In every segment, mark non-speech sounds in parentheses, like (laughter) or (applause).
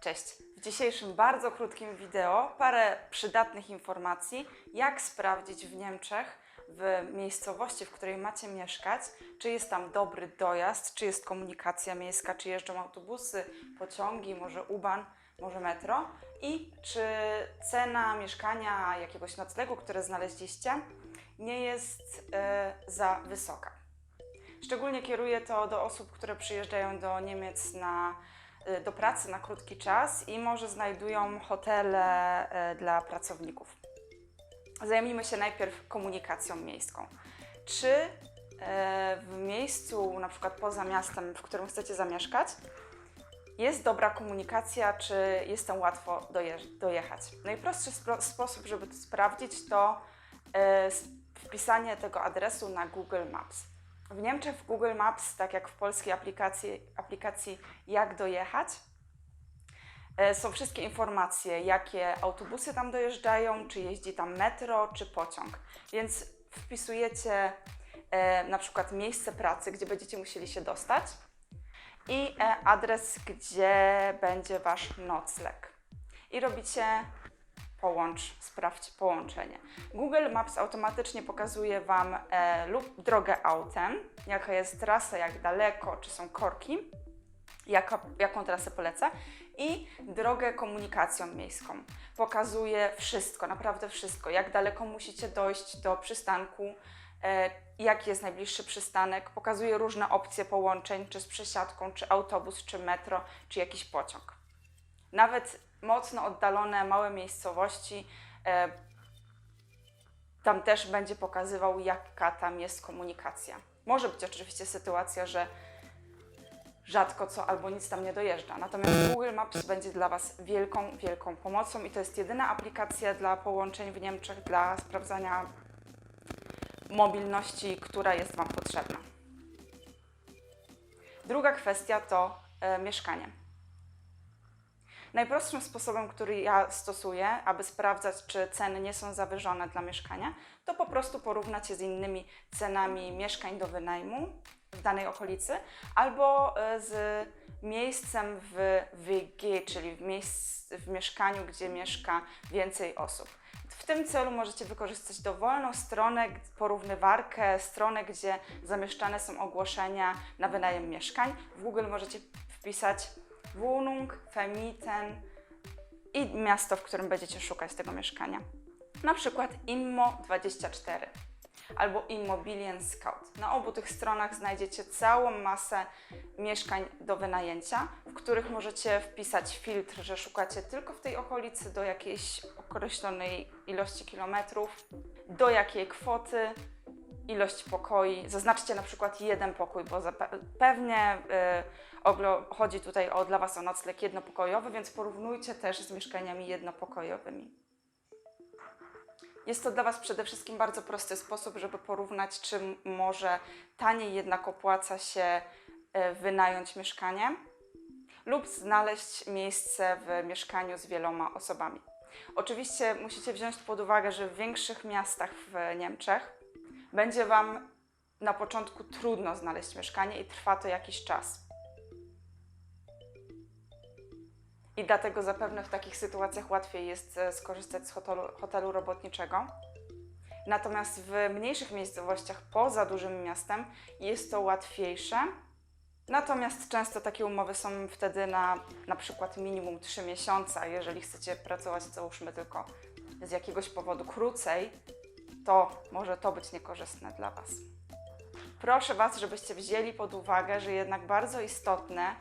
Cześć! W dzisiejszym bardzo krótkim wideo parę przydatnych informacji, jak sprawdzić w Niemczech, w miejscowości, w której macie mieszkać, czy jest tam dobry dojazd, czy jest komunikacja miejska, czy jeżdżą autobusy, pociągi, może U-Bahn, może metro i czy cena mieszkania, jakiegoś noclegu, które znaleźliście, nie jest e, za wysoka. Szczególnie kieruję to do osób, które przyjeżdżają do Niemiec na, y, do pracy na krótki czas i może znajdują hotele y, dla pracowników. Zajmijmy się najpierw komunikacją miejską. Czy y, w miejscu, na przykład poza miastem, w którym chcecie zamieszkać, jest dobra komunikacja, czy jest tam łatwo dojechać? Najprostszy spro- sposób, żeby to sprawdzić, to y, wpisanie tego adresu na Google Maps. W Niemczech w Google Maps, tak jak w polskiej aplikacji, aplikacji Jak dojechać, e, są wszystkie informacje, jakie autobusy tam dojeżdżają, czy jeździ tam metro, czy pociąg. Więc wpisujecie e, na przykład miejsce pracy, gdzie będziecie musieli się dostać i e, adres, gdzie będzie Wasz nocleg. I robicie połącz, sprawdź połączenie. Google Maps automatycznie pokazuje Wam e, lub drogę autem, jaka jest trasa, jak daleko, czy są korki, jaka, jaką trasę poleca i drogę komunikacją miejską. Pokazuje wszystko, naprawdę wszystko, jak daleko musicie dojść do przystanku, e, jaki jest najbliższy przystanek, pokazuje różne opcje połączeń, czy z przesiadką, czy autobus, czy metro, czy jakiś pociąg. Nawet mocno oddalone, małe miejscowości, e, tam też będzie pokazywał, jaka tam jest komunikacja. Może być oczywiście sytuacja, że rzadko co albo nic tam nie dojeżdża. Natomiast Google Maps będzie dla Was wielką, wielką pomocą i to jest jedyna aplikacja dla połączeń w Niemczech, dla sprawdzania mobilności, która jest Wam potrzebna. Druga kwestia to e, mieszkanie. Najprostszym sposobem, który ja stosuję, aby sprawdzać, czy ceny nie są zawyżone dla mieszkania, to po prostu porównać je z innymi cenami mieszkań do wynajmu w danej okolicy albo e, z miejscem w WG, czyli w, miejsc, w mieszkaniu, gdzie mieszka więcej osób. W tym celu możecie wykorzystać dowolną stronę, porównywarkę, stronę, gdzie zamieszczane są ogłoszenia na wynajem mieszkań. W Google możecie wpisać Wohnung, Vermieten i miasto, w którym będziecie szukać tego mieszkania. Na przykład Immo24 albo Immobilien Scout. Na obu tych stronach znajdziecie całą masę mieszkań do wynajęcia, w których możecie wpisać filtr, że szukacie tylko w tej okolicy do jakiejś określonej ilości kilometrów, do jakiej kwoty, ilość pokoi. Zaznaczcie na przykład jeden pokój, bo pewnie y, chodzi tutaj o, dla Was o nocleg jednopokojowy, więc porównujcie też z mieszkaniami jednopokojowymi. Jest to dla Was przede wszystkim bardzo prosty sposób, żeby porównać, czy może taniej jednak opłaca się y, wynająć mieszkanie lub znaleźć miejsce w mieszkaniu z wieloma osobami. Oczywiście musicie wziąć pod uwagę, że w większych miastach w Niemczech będzie Wam na początku trudno znaleźć mieszkanie i trwa to jakiś czas. I dlatego zapewne w takich sytuacjach łatwiej jest e, skorzystać z hotelu, hotelu robotniczego. Natomiast w mniejszych miejscowościach poza dużym miastem jest to łatwiejsze. Natomiast często takie umowy są wtedy na na przykład minimum 3 miesiące, jeżeli chcecie pracować załóżmy tylko z jakiegoś powodu krócej, to może to być niekorzystne dla Was. Proszę Was, żebyście wzięli pod uwagę, że jednak bardzo istotne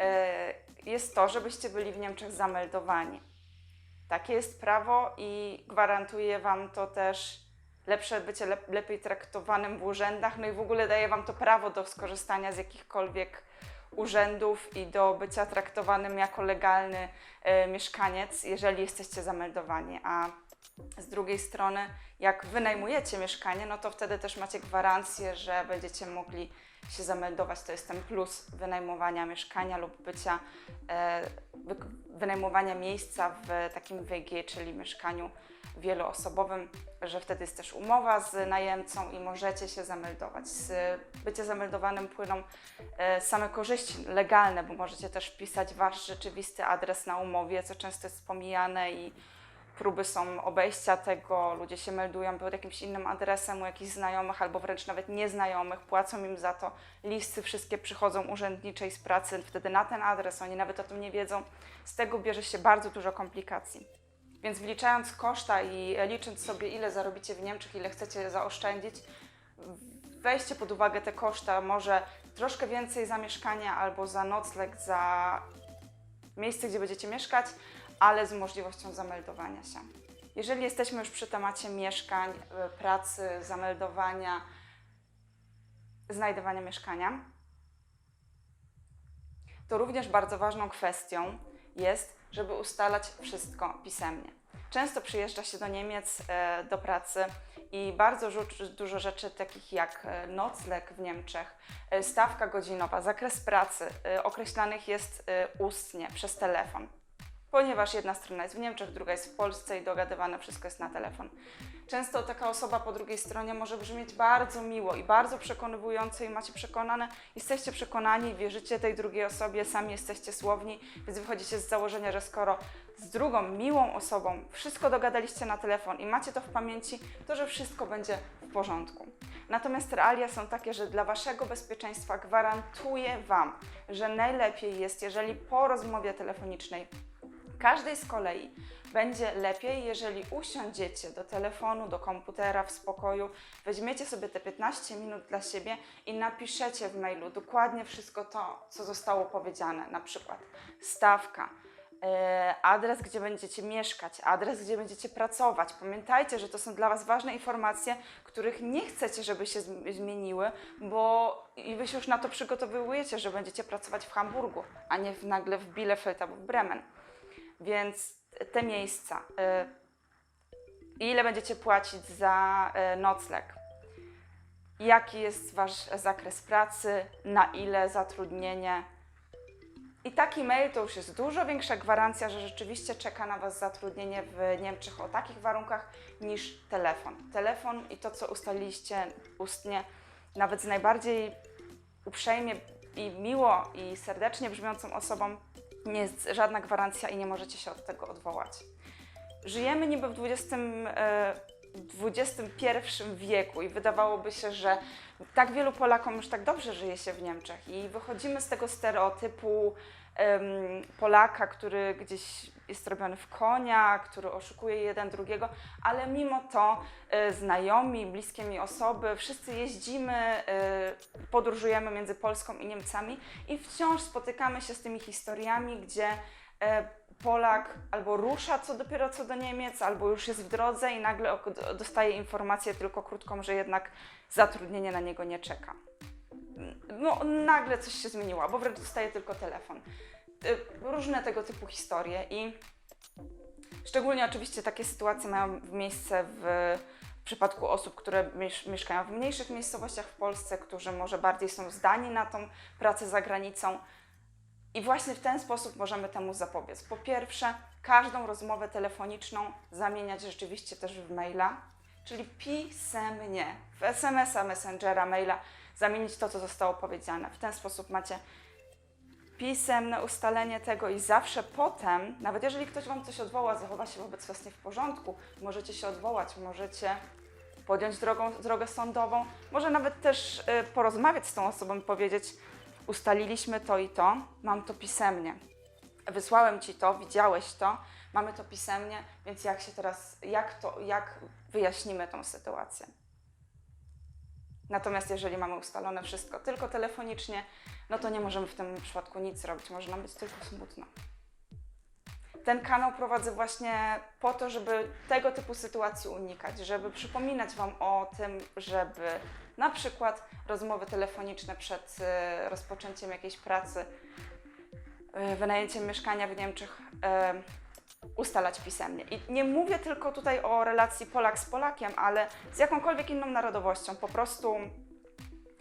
e, jest to, żebyście byli w Niemczech zameldowani. Takie jest prawo i gwarantuje Wam to też lepsze bycie lep- lepiej traktowanym w urzędach, no i w ogóle daje Wam to prawo do skorzystania z jakichkolwiek urzędów i do bycia traktowanym jako legalny e, mieszkaniec, jeżeli jesteście zameldowani. A z drugiej strony, jak wynajmujecie mieszkanie, no to wtedy też macie gwarancję, że będziecie mogli się zameldować. To jest ten plus wynajmowania mieszkania lub bycia, e, wy, wynajmowania miejsca w takim WG, czyli mieszkaniu wieloosobowym, że wtedy jest też umowa z najemcą i możecie się zameldować. Z bycia zameldowanym płyną e, same korzyści legalne, bo możecie też wpisać wasz rzeczywisty adres na umowie, co często jest pomijane i próby są obejścia tego, ludzie się meldują pod jakimś innym adresem u jakichś znajomych albo wręcz nawet nieznajomych, płacą im za to, listy wszystkie przychodzą urzędniczej z pracy wtedy na ten adres, oni nawet o tym nie wiedzą. Z tego bierze się bardzo dużo komplikacji. Więc wliczając koszta i licząc sobie, ile zarobicie w Niemczech, ile chcecie zaoszczędzić, weźcie pod uwagę te koszta, może troszkę więcej za mieszkanie albo za nocleg, za miejsce, gdzie będziecie mieszkać, ale z możliwością zameldowania się. Jeżeli jesteśmy już przy temacie mieszkań, y, pracy, zameldowania, znajdowania mieszkania, to również bardzo ważną kwestią jest, żeby ustalać wszystko pisemnie. Często przyjeżdża się do Niemiec e, do pracy i bardzo dużo rzeczy takich jak e, nocleg w Niemczech, e, stawka godzinowa, zakres pracy e, określanych jest e, ustnie przez telefon ponieważ jedna strona jest w Niemczech, druga jest w Polsce i dogadywane wszystko jest na telefon. Często taka osoba po drugiej stronie może brzmieć bardzo miło i bardzo przekonywująco i macie przekonane, jesteście przekonani, wierzycie tej drugiej osobie, sami jesteście słowni, więc wychodzicie z założenia, że skoro z drugą miłą osobą wszystko dogadaliście na telefon i macie to w pamięci, to że wszystko będzie w porządku. Natomiast realia są takie, że dla Waszego bezpieczeństwa gwarantuję Wam, że najlepiej jest, jeżeli po rozmowie telefonicznej Każdej z kolei będzie lepiej, jeżeli usiądziecie do telefonu, do komputera w spokoju, weźmiecie sobie te 15 minut dla siebie i napiszecie w mailu dokładnie wszystko to, co zostało powiedziane, na przykład stawka, e, adres, gdzie będziecie mieszkać, adres, gdzie będziecie pracować. Pamiętajcie, że to są dla Was ważne informacje, których nie chcecie, żeby się zm- zmieniły, bo i Wy się już na to przygotowujecie, że będziecie pracować w Hamburgu, a nie w, nagle w Bielefeld albo w Bremen. Więc te miejsca, y, ile będziecie płacić za y, nocleg, jaki jest Wasz zakres pracy, na ile zatrudnienie. I taki mail to już jest dużo większa gwarancja, że rzeczywiście czeka na Was zatrudnienie w Niemczech o takich warunkach niż telefon. Telefon i to, co ustaliliście ustnie, nawet z najbardziej uprzejmie i miło i serdecznie brzmiącą osobą, nie jest żadna gwarancja i nie możecie się od tego odwołać. Żyjemy niby w XX, e, XXI wieku i wydawałoby się, że tak wielu Polakom już tak dobrze żyje się w Niemczech i wychodzimy z tego stereotypu Polaka, który gdzieś jest robiony w konia, który oszukuje jeden drugiego, ale mimo to e, znajomi, bliskie mi osoby, wszyscy jeździmy, e, podróżujemy między Polską i Niemcami i wciąż spotykamy się z tymi historiami, gdzie e, Polak albo rusza co dopiero co do Niemiec, albo już jest w drodze i nagle dostaje informację tylko krótką, że jednak zatrudnienie na niego nie czeka. No, nagle coś się zmieniło, albo wręcz dostaje tylko telefon. Różne tego typu historie i szczególnie oczywiście takie sytuacje mają miejsce w przypadku osób, które miesz- mieszkają w mniejszych miejscowościach w Polsce, którzy może bardziej są zdani na tą pracę za granicą. I właśnie w ten sposób możemy temu zapobiec. Po pierwsze, każdą rozmowę telefoniczną zamieniać rzeczywiście też w maila, czyli pisemnie, w SMS-a, Messengera, maila, zamienić to, co zostało powiedziane. W ten sposób macie pisemne ustalenie tego i zawsze potem, nawet jeżeli ktoś Wam coś odwoła, zachowa się wobec Was nie w porządku, możecie się odwołać, możecie podjąć drogą, drogę sądową, może nawet też y, porozmawiać z tą osobą i powiedzieć, ustaliliśmy to i to, mam to pisemnie. Wysłałem Ci to, widziałeś to, mamy to pisemnie, więc jak się teraz, jak to, jak wyjaśnimy tą sytuację. Natomiast jeżeli mamy ustalone wszystko tylko telefonicznie, no to nie możemy w tym przypadku nic zrobić, może nam być tylko smutno. Ten kanał prowadzę właśnie po to, żeby tego typu sytuacji unikać, żeby przypominać Wam o tym, żeby na przykład rozmowy telefoniczne przed e, rozpoczęciem jakiejś pracy, e, wynajęciem mieszkania w Niemczech e, ustalać pisemnie. I nie mówię tylko tutaj o relacji Polak z Polakiem, ale z jakąkolwiek inną narodowością. Po prostu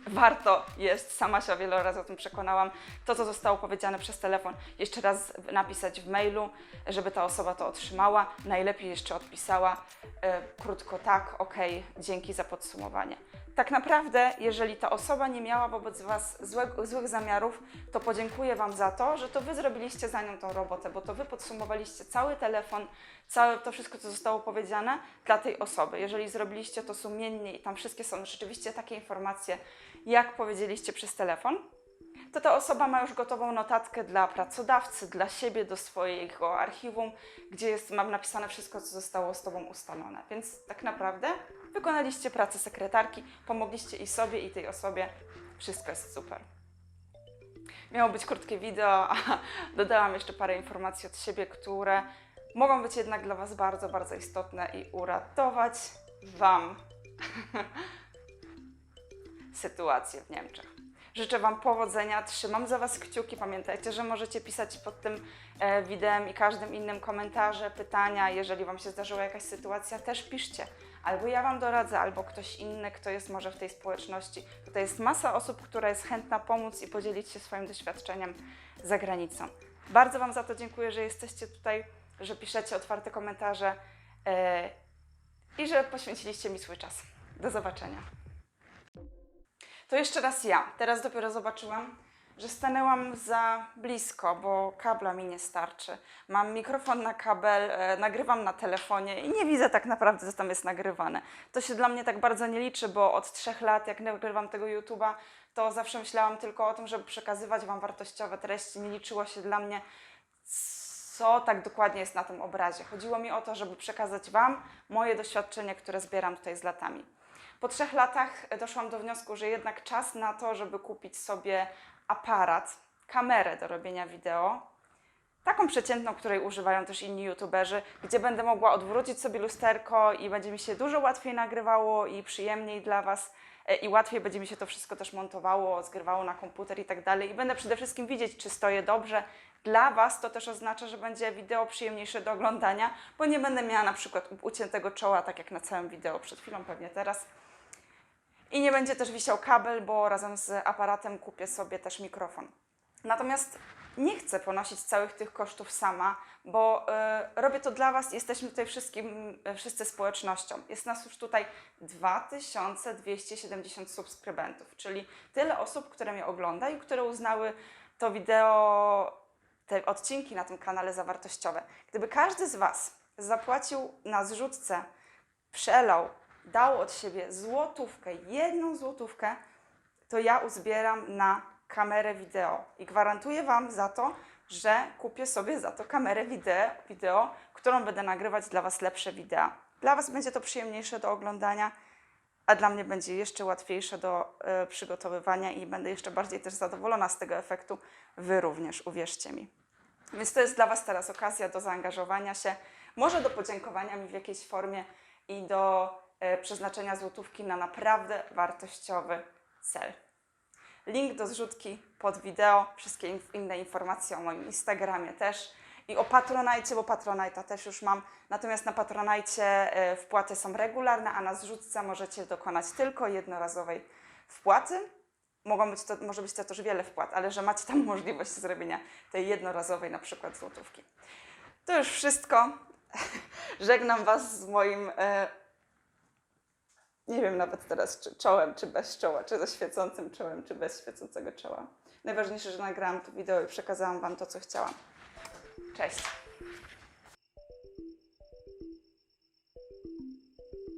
warto jest, sama się wiele razy o tym przekonałam, to co zostało powiedziane przez telefon, jeszcze raz napisać w mailu, żeby ta osoba to otrzymała, najlepiej jeszcze odpisała e, krótko tak, ok, dzięki za podsumowanie. Tak naprawdę, jeżeli ta osoba nie miała wobec Was złych zamiarów, to podziękuję Wam za to, że to Wy zrobiliście za nią tą robotę, bo to Wy podsumowaliście cały telefon, całe to wszystko, co zostało powiedziane dla tej osoby. Jeżeli zrobiliście to sumiennie i tam wszystkie są rzeczywiście takie informacje, jak powiedzieliście przez telefon, to ta osoba ma już gotową notatkę dla pracodawcy, dla siebie, do swojego archiwum, gdzie jest, mam napisane wszystko, co zostało z Tobą ustalone. Więc tak naprawdę wykonaliście pracę sekretarki, pomogliście i sobie, i tej osobie. Wszystko jest super. Miało być krótkie wideo, (laughs) a dodałam jeszcze parę informacji od siebie, które mogą być jednak dla Was bardzo, bardzo istotne i uratować Wam (laughs) sytuację w Niemczech. Życzę Wam powodzenia, trzymam za Was kciuki. Pamiętajcie, że możecie pisać pod tym e, wideo i każdym innym komentarze, pytania. Jeżeli Wam się zdarzyła jakaś sytuacja, też piszcie. Albo ja Wam doradzę, albo ktoś inny, kto jest może w tej społeczności. Tutaj jest masa osób, która jest chętna pomóc i podzielić się swoim doświadczeniem za granicą. Bardzo Wam za to dziękuję, że jesteście tutaj, że piszecie otwarte komentarze e, i że poświęciliście mi swój czas. Do zobaczenia. To jeszcze raz ja. Teraz dopiero zobaczyłam, że stanęłam za blisko, bo kabla mi nie starczy. Mam mikrofon na kabel, e, nagrywam na telefonie i nie widzę tak naprawdę, co tam jest nagrywane. To się dla mnie tak bardzo nie liczy, bo od trzech lat, jak nagrywam tego YouTube'a, to zawsze myślałam tylko o tym, żeby przekazywać Wam wartościowe treści. Nie liczyło się dla mnie, co tak dokładnie jest na tym obrazie. Chodziło mi o to, żeby przekazać Wam moje doświadczenie, które zbieram tutaj z latami. Po trzech latach doszłam do wniosku, że jednak czas na to, żeby kupić sobie aparat, kamerę do robienia wideo, taką przeciętną, której używają też inni youtuberzy, gdzie będę mogła odwrócić sobie lusterko i będzie mi się dużo łatwiej nagrywało i przyjemniej dla Was e, i łatwiej będzie mi się to wszystko też montowało, zgrywało na komputer i tak dalej. I będę przede wszystkim widzieć, czy stoję dobrze. Dla Was to też oznacza, że będzie wideo przyjemniejsze do oglądania, bo nie będę miała na przykład uciętego czoła, tak jak na całym wideo przed chwilą, pewnie teraz. I nie będzie też wisiał kabel, bo razem z aparatem kupię sobie też mikrofon. Natomiast nie chcę ponosić całych tych kosztów sama, bo y, robię to dla Was. Jesteśmy tutaj wszystkim, y, wszyscy społecznością. Jest nas już tutaj 2270 subskrybentów, czyli tyle osób, które mnie ogląda i które uznały to wideo, te odcinki na tym kanale za wartościowe. Gdyby każdy z Was zapłacił na zrzutce, przelał, dał od siebie złotówkę, jedną złotówkę, to ja uzbieram na kamerę wideo i gwarantuję Wam za to, że kupię sobie za to kamerę wideo, wideo, którą będę nagrywać dla Was lepsze wideo. Dla Was będzie to przyjemniejsze do oglądania, a dla mnie będzie jeszcze łatwiejsze do e, przygotowywania i będę jeszcze bardziej też zadowolona z tego efektu. Wy również, uwierzcie mi. Więc to jest dla Was teraz okazja do zaangażowania się, może do podziękowania mi w jakiejś formie i do e, przeznaczenia złotówki na naprawdę wartościowy cel. Link do zrzutki pod wideo, wszystkie in- inne informacje o moim Instagramie też i o Patronajcie, bo Patronajta też już mam. Natomiast na Patronajcie e, wpłaty są regularne, a na zrzutce możecie dokonać tylko jednorazowej wpłaty. Mogą być to, może być to też wiele wpłat, ale że macie tam (laughs) możliwość zrobienia tej jednorazowej na przykład złotówki. To już wszystko. (laughs) Żegnam Was z moim e, nie wiem nawet teraz, czy czołem, czy bez czoła, czy ze świecącym czołem, czy bez świecącego czoła. Najważniejsze, że nagrałam to wideo i przekazałam Wam to, co chciałam. Cześć!